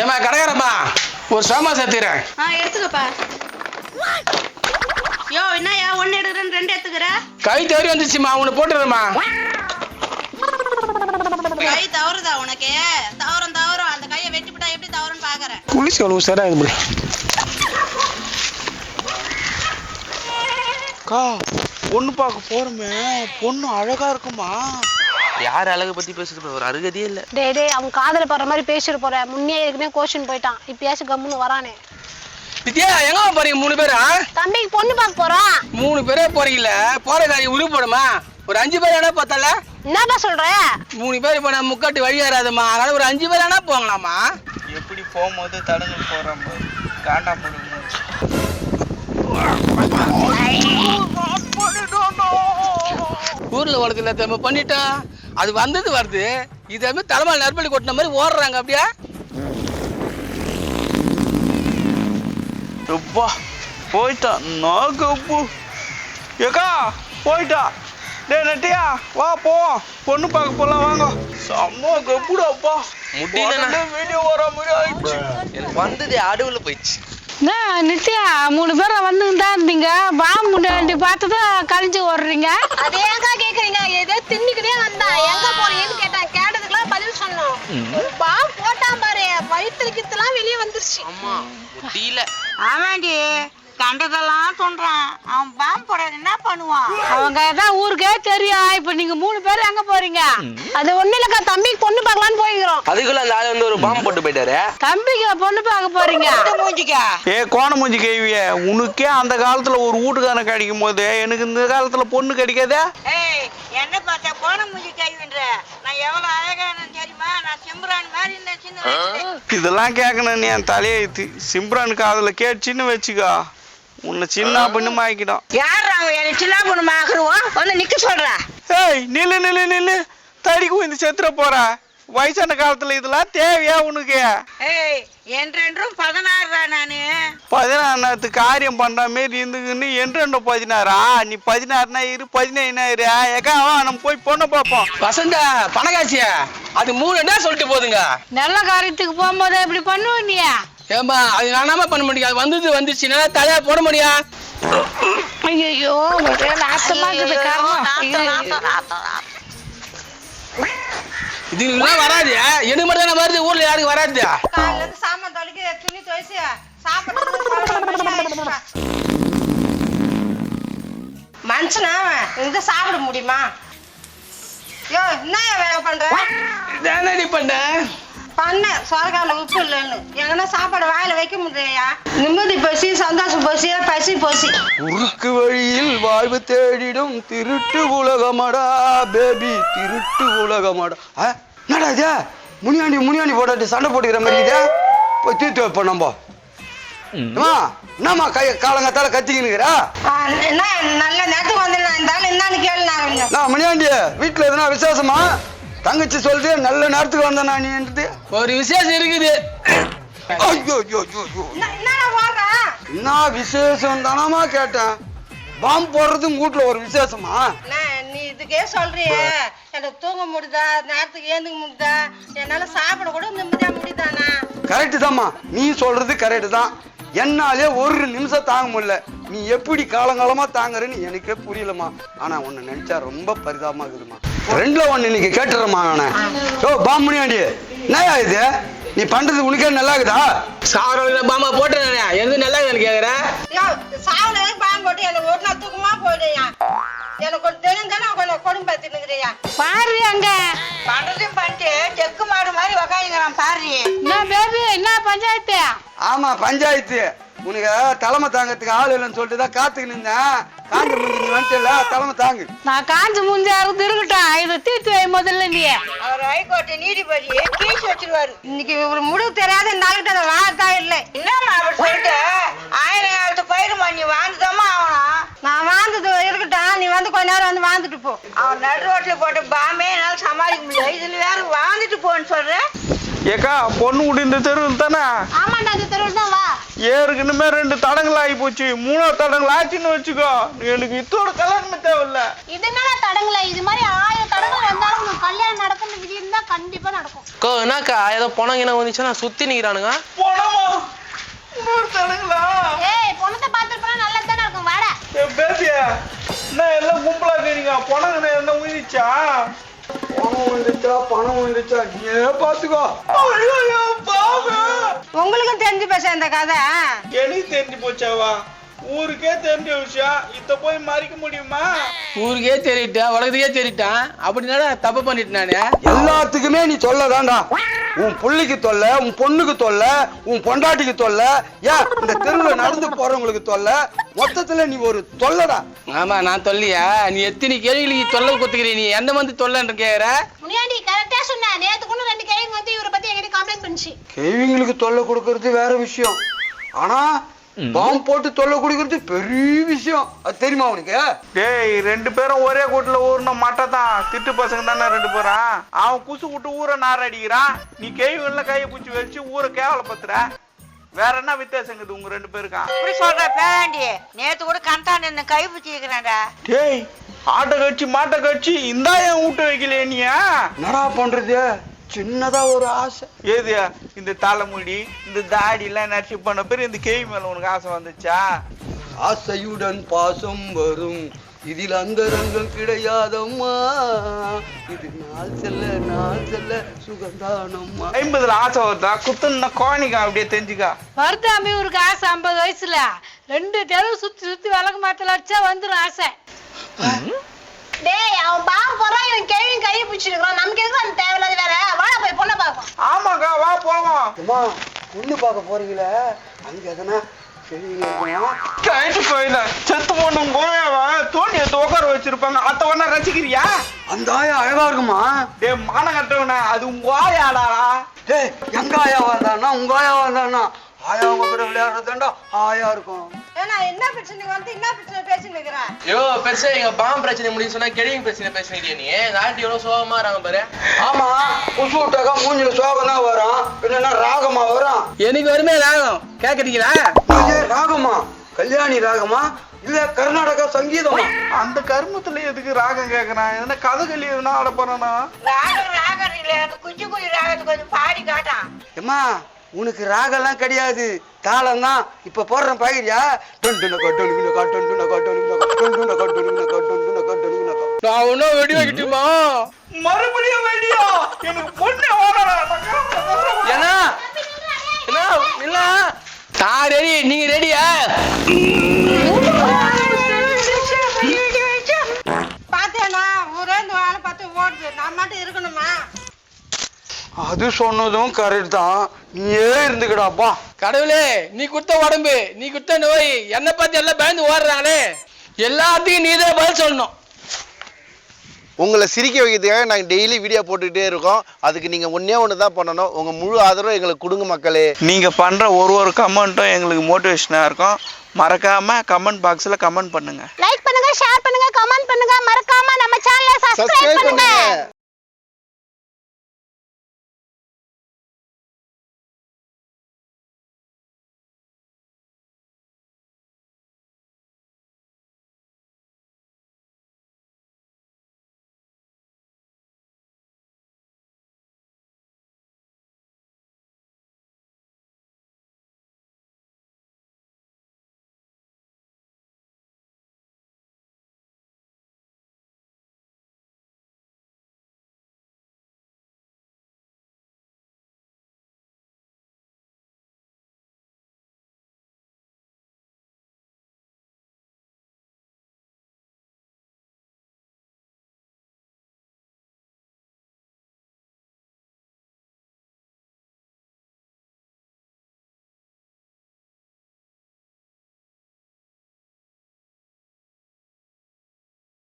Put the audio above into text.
ஏமா கடைக்காரம்மா ஒரு சோமா சேர்த்துக்கிறேன் ஆ எடுத்துக்கப்பா. யோ என்னய்யா ஒன்னு எடுக்கிறேன் ரெண்டு எடுத்துக்கிற? கை தவறி வந்துச்சுமா உன்னை போட்டுறேம்மா. கை தவறுதா உனக்கு? தவறும் தவறும். அந்த கையை வெட்டிவிட்டா எப்படி தவறுன்னு பாக்குறேன். குளிச்சு அவ்வளோ சாரா இது அக்கா பொண்ணு பார்க்க போறோமே. பொண்ணு அழகா இருக்குமா? யார் அழகை பத்தி பேசுறது ஒரு அருகதையே இல்ல. டேய் டேய் அவன் காதல படுற மாதிரி பேசிட்டு போற. முன்னே ஏற்கனவே கோஷன் போயிட்டான். இப்பயாச்சும் கம்முன்னு வரானே. வித்யா எங்க போறீங்க? மூணு பேரா? தம்பிக்கு பொண்ணு பார்க்க போறோம் மூணு பேரே போறீங்கள போற காரியம் உருவு போடுமா? ஒரு அஞ்சு பேர் என்ன பார்த்தால? என்னப்பா சொல்ற? மூணு பேர் போனா முக்காட்டு வழி ஏறாதுமா அதனால ஒரு அஞ்சு பேர் என்ன போங்களாமா? எப்படி போகும்போது தடங்கு போறோம் காண்டா போடுவோம் ஊர்ல உலகத்துல நம்ம பண்ணிட்டோம். அது வந்தது வருது. இதே மாதிரி தலைமையில் நற்பலி கொட்டின மாதிரி ஓடுறாங்க அப்படியா? எப்பா போயிட்டான் நாகப்பு. ஏக்கா போயிட்டா. டேய் நட்டியா வா போவோம் பொண்ணு பார்க்க போலாம் வாங்க. செம்ம கப்புடாப்பா. முடியலண்ணா. வீடியோ வர மாதிரி ஆயிடுச்சு. எனக்கு வந்தது அடுவுல போயிடுச்சு. என்ன நித்யா மூணு பேரை வந்துன்னு தான் இருந்தீங்க. பாம்பு முன்னாடி பார்த்து தான் கழிஞ்சு ஓடுறீங்க. அதே ஏங்க கேக்குறீங்க? ஏதோ தின்னுக்கிட்டே வந்தா. எங்க போறீங்கன்னு கேட்டான் கேட்டதுக்கெல்லாம் பதில் சொன்னோம். ஒரு பாம்பு போட்டான் பாரு. வயிற்றுல கித்துலாம் வெளியே வந்துருச்சு. முடியல ஆமாண்டி. கண்டதெல்லாம் தோன்றான். அவன் பாம்பு போடாது என்ன பண்ணுவான்? அவங்க தான் ஊருக்கே தெரியும். இப்ப நீங்க மூணு பேர் எங்க போறீங்க? அது ஒண்ணு இல்லக்கா தம்பிக்கு பொண்ணு பார்க்கலான்னு போய்க்கிறோம். அதுக்குள்ள அந்த ஆள் வந்து ஒரு பாம்பு போட்டு போயிட்டாரு. தம்பிக்கு பொண்ணு பார்க்க போறீங்க? மூஞ்சிக்கா. ஏ கோணமூஞ்சி கேவிய உனக்கே அந்த காலத்துல ஒரு வீட்டுக்காரன் கிடைக்கும் போது எனக்கு இந்த காலத்துல பொண்ணு கிடைக்காதே? ஏய் என்ன பார்த்தா போன மூஞ்சி கைவின்ற? நான் எவ்வளவு அழகான தெரியுமா? நான் சிம்ரான் மாதிரி இருந்தேன் சின்ன. இதெல்லாம் கேட்கணும் நீ என் தலையெழுத்து சிம்ரனுக்கு அதுல கேட்டுச்சின்னு வச்சுக்கோ. உன்னை சின்ன பொண்ணு ஆக்கிடும் யார் அவன் என்னை சின்ன பொண்ணு மாக்குருவோம் வந்து நிக்க சொல்றா. ஏய் நில்லு நில்லு நில்லு. தடிக்கு இந்த செத்துற போற. வயசான காலத்துல இதெல்லாம் தேவையா உனக்கு? ஏய் என்றென்றும் பதினாறுடா நானு. பதினாறு காரியம் பண்ற மாரி இருந்துக்குன்னு என்று பதினாறா? நீ பதினாறுனா இரு பதினேழுனா இரு. ஏக்கா வா நம்ம போய் பொண்ணை பார்ப்போம் வசந்தா பணக்காட்சியா அது மூணு என்ன சொல்லிட்டு போதுங்க? நல்ல காரியத்துக்கு போகும்போது இப்படி பண்ணுவ நீ? ஏம்பா அது நானாம பண்ண முடியும்? அது வந்தது வந்துச்சுன்னா தலையா போட முடியா? ஐயோ ஒரே நாசமா இருக்குது காரணம். இதுலாம் வராது. எனக்கு மட்டும் தானே வருது. ஊர்ல யாருக்கு வராது. காலையில இருந்து சாமான் தொலைக்க துணி துவைச்சு சாப்பிட்டு மனுஷனா அவன்? இந்த சாப்பிட முடியுமா? யோ என்ன வேலை பண்ற? என்னடி பண்ண? பண்ண சொரக்கால உப்பு இல்லைன்னு. எங்கன்னா சாப்பாடு வாயில வைக்க முடியலையா? நிம்மதி பசி சந்தோஷம் பசி பசி பசி உருக்கு வழியில் வாழ்வு தேடிடும் திருட்டு உலகமடா பேபி திருட்டு உலகமடா. என்னடா இது? முனியாண்டி முனியாண்டி போடாட்டி சண்டை போட்டுக்கிற மாதிரி இதே? போய் தீர்த்து வைப்போம் நம்ம. என்னம்மா கை காலங்கத்தால கத்திக்கினுக்கிறா ஆ, என்ன நல்ல நேரத்துக்கு வந்து நான் என்னன்னு கேளு நான் முனியாண்டி வீட்டுல எதுனா விசேஷமா? தங்கச்சி சொல்லிட்டு நல்ல நேரத்துக்கு வந்தேன் நான் நீன்றது ஒரு விசேஷம் இருக்குது. ஐயோ ஐயோ ஐயோ ஐயோ. என்ன விசேஷம் தானமா கேட்டேன். பாம்பு போடுறது உங்க வீட்டுல ஒரு விசேஷமா? நீ இதுக்கே சொல்றியே. எனக்கு தூங்க முடியுதா? நேரத்துக்கு ஏந்துக்க முடியுதா? என்னால சாப்பிட கூட நிம்மதியா முடியுதாண்ணா? கரெக்டு தாம்மா. நீ சொல்றது கரெக்டு தான். என்னாலே ஒரு நிமிஷம் தாங்க முடியல. நீ எப்படி காலங்காலமா தாங்குறன்னு எனக்கே புரியலம்மா. ஆனா உன்னை நினைச்சா ரொம்ப பரிதாபமா இருக்குதுமா ரெண்டுல ஒண்ணு இன்னைக்கு கேட்டுறமா நானே. ஓ பாம்புனி ஆண்டி என்னயா இது? நீ பண்றது உனக்கே நல்லா இருக்குதா சாரோட பாமா போட்டேன் எது நல்லா இருக்குன்னு கேக்குறேன் சாவுல பாம்பு போட்டு எனக்கு ஒரு நாள் தூக்கமா போயிடுயா எனக்கு கொஞ்சம் தெரிஞ்சானே கொஞ்சம் கொடுமை பத்தினுங்கிறியா பாரு அங்க. பண்றதையும் பண்ணிட்டு செக்கு மாடு மாதிரி உக்காந்துங்கிறான் பாரு. என்ன பேபி என்ன பஞ்சாயத்து? ஆமா பஞ்சாயத்து. உனக்கு தலைமை தாங்கறதுக்கு ஆள் இல்லைன்னு சொல்லிட்டு தான் காத்துக்கு நின்றேன் காஞ்ச முடிஞ்சு நீ வந்துட்டல தலைமை தாங்கு. நான் காஞ்சு மூஞ்சாரு இருக்கட்டும் இதை தீர்த்து வை முதல்ல நீ. அவர் ஹைகோர்ட் நீதிபதி கீஸ் வச்சிருவாரு. இன்னைக்கு ஒரு முடிவு தெரியாத இந்த ஆளுகிட்ட அதை வாழத்தா இல்லை. என்னம்மா அப்படி சொல்லிட்டு? ஆயிரம் காலத்து பயிருமா நீ வாழ்ந்துதாம்மா ஆகணும். நான் வாழ்ந்தது இருக்கட்டும். நீ வந்து கொஞ்ச நேரம் வந்து வாழ்ந்துட்டு போ. அவன் நடு ரோட்ல போட்ட பாம்பே என்னால சமாளிக்க முடியல இதுல வேற வாழ்ந்துட்டு போன்னு சொல்ற? ஏக்கா பொண்ணு விட்டு இந்த தெருவில் தானே? ஆமாண்டா அந்த தெருவில் தான் வா. ஏற்கனவே ரெண்டு தடங்கள் ஆகி போச்சு. மூணாவது தடங்கள் ஆச்சுன்னு வச்சுக்கோ. எனக்கு இத்தோட கல்யாணமே தேவையில்ல. இது என்னடா தடங்கல? இது மாதிரி ஆயிரம் தடங்கள் வந்தாலும் உனக்கு கல்யாணம் நடக்கும்னு விதி இருந்தா கண்டிப்பா நடக்கும். அக்கா என்னக்கா? ஏதோ பணம் என்ன வந்துச்சுன்னா சுத்தி நிக்கிறானுங்க. போனமா இன்னொரு தடங்களா ஏய் பொண்ணத்தை பார்த்துட்டு நல்லா தானே இருக்கும். வாடா. பேபியா என்ன எல்லாம் கும்பலா இருக்கீங்க? பணம் என்ன உயிரிச்சா பணம் வந்துச்சா பணம் வந்துச்சா நீயே பாத்துக்கோ. உங்களுக்கும் தெரிஞ்சு பேச இந்த கதை? எனக்கு தெரிஞ்சு போச்சாவா? ஊருக்கே தெரிஞ்ச விஷயம். இத போய் மறைக்க முடியுமா? ஊருக்கே தெரியிட்டான் உலகத்துக்கே தெரியிட்டான் அப்படின்னா தப்பு பண்ணிட்டு நானு. எல்லாத்துக்குமே நீ சொல்லதான்டா. உன் புள்ளிக்கு தொல்லை உன் பொண்ணுக்கு தொல்லை உன் பொண்டாட்டிக்கு தொல்லை. ஏன் இந்த தெருவில் நடந்து போறவங்களுக்கு தொல்லை. மொத்தத்துல நீ ஒரு தொல்லடா. ஆமா நான் தொல்லையா? நீ எத்தனை கேள்விகளுக்கு தொல்லை கொடுத்துக்கிறீ நீ எந்த வந்து தொல்லைன்னு கேக்குற? முனியாண்டி கரெக்டா சொன்ன. நேத்து கூட ரெண்டு கேள்வி வந்து இவரை பத்தி என்கிட்ட கம்ப்ளைண்ட் பண்ணுச்சு. கேள்விங்களுக்கு தொல்லை கொடுக்கறது வேற விஷயம். ஆனா பாம்பு போட்டு தொல்லை கொடுக்கறது பெரிய விஷயம். அது தெரியுமா உனக்கு? டேய் ரெண்டு பேரும் ஒரே கூட்டுல ஊர்ன மட்டை தான் திட்டு பசங்க தானே ரெண்டு பேரும் அவன் குசு விட்டு ஊரை நார் அடிக்கிறான். நீ கேள்விகள்ல கையை பிடிச்சி வச்சு ஊரை கேவலப்படுத்துற. வேற என்ன வித்தியாசங்குது உங்க ரெண்டு பேருக்கும் இப்படி சொல்ற பேராண்டி. நேத்து கூட கண்டான் நின்று கை பிடிச்சிக்கிறேன்டா டேய் ஆட்டை கட்சி மாட்டை கட்சி இந்தா என் வீட்டு வைக்கலையே நீ என்னடா பண்றது? சின்னதா ஒரு ஆசை. ஏது இந்த தலைமுடி இந்த தாடி எல்லாம் நடிச்சு பண்ண பேர் இந்த கேள்வி மேல உனக்கு ஆசை வந்துச்சா? ஆசையுடன் பாசம் வரும். இதில் அந்தரங்கம் கிடையாதம்மா. இது நாள் செல்ல நாள் செல்ல சுகந்தானம்மா. ஐம்பதுல ஆசை வருதா? குத்துன்னா கோணிக்கா அப்படியே தெரிஞ்சுக்கா. வருதாமி இவருக்கு ஆசை ஐம்பது வயசுல. ரெண்டு தெருவு சுத்தி சுத்தி விளக்கு மாத்தல அடிச்சா வந்துரும் ஆசை. டேய் அவன் பாவ போறான் இவன் கேள்வி கையை பிடிச்சிருக்கான் நமக்கு எதுக்கு அந்த தேவையில்லாத வேற வாடா போய் பொண்ணை பார்ப்போம். ஆமாக்கா வா போவோம். அம்மா பொண்ணு பார்க்க போறீங்களே? அங்க எதனா கேள்விங்க கைட்டு போயில செத்து போன கோயாவ தோண்டி எடுத்து உட்கார வச்சிருப்பாங்க. அத்த ஒண்ணா ரசிக்கிறியா? அந்த ஆயா அழகா இருக்குமா? டே மான கட்டவன? அது உங்க ஆயாடா டேய் எங்க ஆயா வந்தானா உங்க ஆயா வந்தானா ஆயா உங்க கூட விளையாடுறதாண்டா ஆயா இருக்கும். ஏன்னா என்ன பிரச்சனை? வந்து என்ன பிரச்சனை பேசிட்டு இருக்கிறேன் ஐயோ பெருசா எங்க பாம்பு பிரச்சனை முடியும் சொன்னா கிழவி பிரச்சனை பேசுறீங்க நீ? எங்க ஆண்டி எவ்வளவு சோகமா இருக்காங்க பாரு. ஆமா புசு விட்டாக்கா மூஞ்சில சோகம் தான் வரும். பின்ன ராகமா வரும். எனக்கு வருமே ராகம். கேக்குறீங்களா? ராகமா? கல்யாணி ராகமா இல்ல கர்நாடக சங்கீதமா? அந்த கர்மத்துல எதுக்கு ராகம் கேக்குறான் என்ன கதகளி எதுனா ஆட போறானா? ராகம் ராகம் இல்ல. குச்சிக்குடி ராகத்துக்கு கொஞ்சம் பாடி காட்டான் ஏமா உனக்கு ராகம்லாம் கிடையாது. தாளம் தான் இப்ப போடுறேன் பாக்கிறியா? நான் ஒன்னும் வெடி வைக்கட்டுமா மறுபடியும் வெடியா? எனக்கு ஏன்னா என்ன? நான் ரெடி நீங்க ரெடியா? அது சொன்னதும் கரெக்ட் தான். நீயே இருந்துக்கடாப்பா கடவுளே நீ குத்த உடம்பு நீ குத்த நோய் என்னை பார்த்து எல்லாம் பயந்து ஓடுறாங்களே. எல்லாத்துக்கும் நீ தான் பதில் சொல்லணும். உங்களை சிரிக்க வைக்கிறதுக்காக நாங்கள் டெய்லி வீடியோ போட்டுக்கிட்டே இருக்கோம். அதுக்கு நீங்கள் ஒன்றே ஒன்று தான் பண்ணணும். உங்கள் முழு ஆதரவு எங்களுக்கு கொடுங்க மக்களே. நீங்க பண்ற ஒரு ஒரு கமெண்ட்டும் எங்களுக்கு மோட்டிவேஷனா இருக்கும். மறக்காம கமெண்ட் பாக்ஸ்ல கமெண்ட் பண்ணுங்க. லைக் பண்ணுங்க ஷேர் பண்ணுங்க கமெண்ட் பண்ணுங்க. மறக்காம நம்ம சேனலை சப்ஸ்கிரைப் பண்ணுங்க.